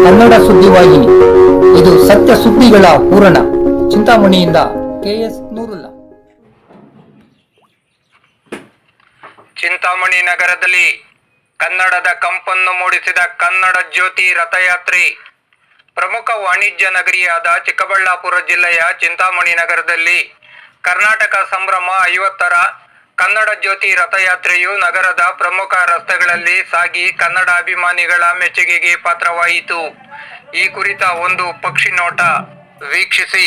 ಸುದ್ದಿವಾಹಿನಿ ಇದು ಸತ್ಯ ಸುದ್ದಿಗಳ ಪೂರಣ ಚಿಂತಾಮಣಿಯಿಂದ ಕೆಎಸ್ ನೂರುಲ್ಲ. ಚಿಂತಾಮಣಿ ನಗರದಲ್ಲಿ ಕನ್ನಡದ ಕಂಪನ್ನು ಮೂಡಿಸಿದ ಕನ್ನಡ ಜ್ಯೋತಿ ರಥಯಾತ್ರೆ. ಪ್ರಮುಖ ವಾಣಿಜ್ಯ ನಗರಿಯಾದ ಚಿಕ್ಕಬಳ್ಳಾಪುರ ಜಿಲ್ಲೆಯ ಚಿಂತಾಮಣಿ ನಗರದಲ್ಲಿ ಕರ್ನಾಟಕ ಸಂಭ್ರಮ ಐವತ್ತರ ಕನ್ನಡ ಜ್ಯೋತಿ ರಥಯಾತ್ರೆಯು ನಗರದ ಪ್ರಮುಖ ರಸ್ತೆಗಳಲ್ಲಿ ಸಾಗಿ ಕನ್ನಡ ಅಭಿಮಾನಿಗಳ ಮೆಚ್ಚುಗೆಗೆ ಪಾತ್ರವಾಯಿತು. ಈ ಕುರಿತ ಒಂದು ಪಕ್ಷಿ ನೋಟ ವೀಕ್ಷಿಸಿ.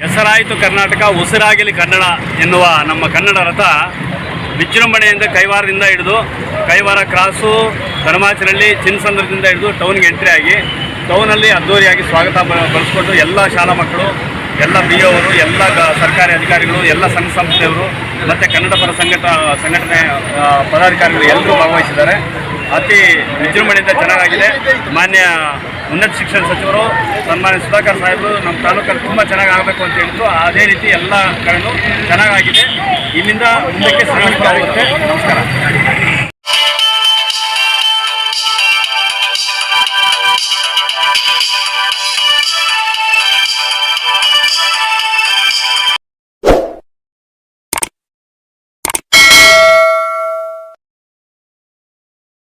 ಹೆಸರಾಯಿತು ಕರ್ನಾಟಕ, ಉಸಿರಾಗಲಿ ಕನ್ನಡ ಎನ್ನುವ ನಮ್ಮ ಕನ್ನಡ ರಥ ವಿಜೃಂಭಣೆಯಿಂದ ಕೈವಾರದಿಂದ ಹಿಡಿದು ಕೈವಾರ ಕ್ರಾಸು ಧರ್ಮಾಚರಳ್ಳಿ ಚಿನ್ಸಂದ್ರದಿಂದ ಹಿಡಿದು ಟೌನ್ಗೆ ಎಂಟ್ರಿ ಆಗಿ, ಟೌನಲ್ಲಿ ಅದ್ದೂರಿಯಾಗಿ ಸ್ವಾಗತ ಬರೆಸ್ಕೊಂಡು ಎಲ್ಲ ಶಾಲಾ ಮಕ್ಕಳು, ಎಲ್ಲ ಬಿ ಎಲ್ಲ ಅಧಿಕಾರಿಗಳು, ಎಲ್ಲ ಸಂಘ ಸಂಸ್ಥೆಯವರು ಮತ್ತು ಕನ್ನಡ ಪರ ಸಂಘಟ, ಸಂಘಟನೆ ಪದಾಧಿಕಾರಿಗಳು ಎಲ್ಲರೂ ಭಾಗವಹಿಸಿದ್ದಾರೆ. ಅತಿ ವಿಜೃಂಭಣೆಯಿಂದ ಚೆನ್ನಾಗಿದೆ ಮಾನ್ಯ ಉನ್ನತ ಶಿಕ್ಷಣ ಸಚಿವರು, ಸನ್ಮಾನ್ಯ ಸುಧಾಕರ್ ಸಾಹೇಬರು, ನಮ್ಮ ತಾಲೂಕಲ್ಲಿ ತುಂಬ ಚೆನ್ನಾಗಿ ಆಗಬೇಕು ಅಂತ ಹೇಳಿದ್ರು ಅದೇ ರೀತಿ ಎಲ್ಲ ಕಡೆಯೂ ಚೆನ್ನಾಗಾಗಿದೆ. ಇಲ್ಲಿಂದ ಮುಂದಕ್ಕೆ ಆಗುತ್ತೆ ನಮಸ್ಕಾರ.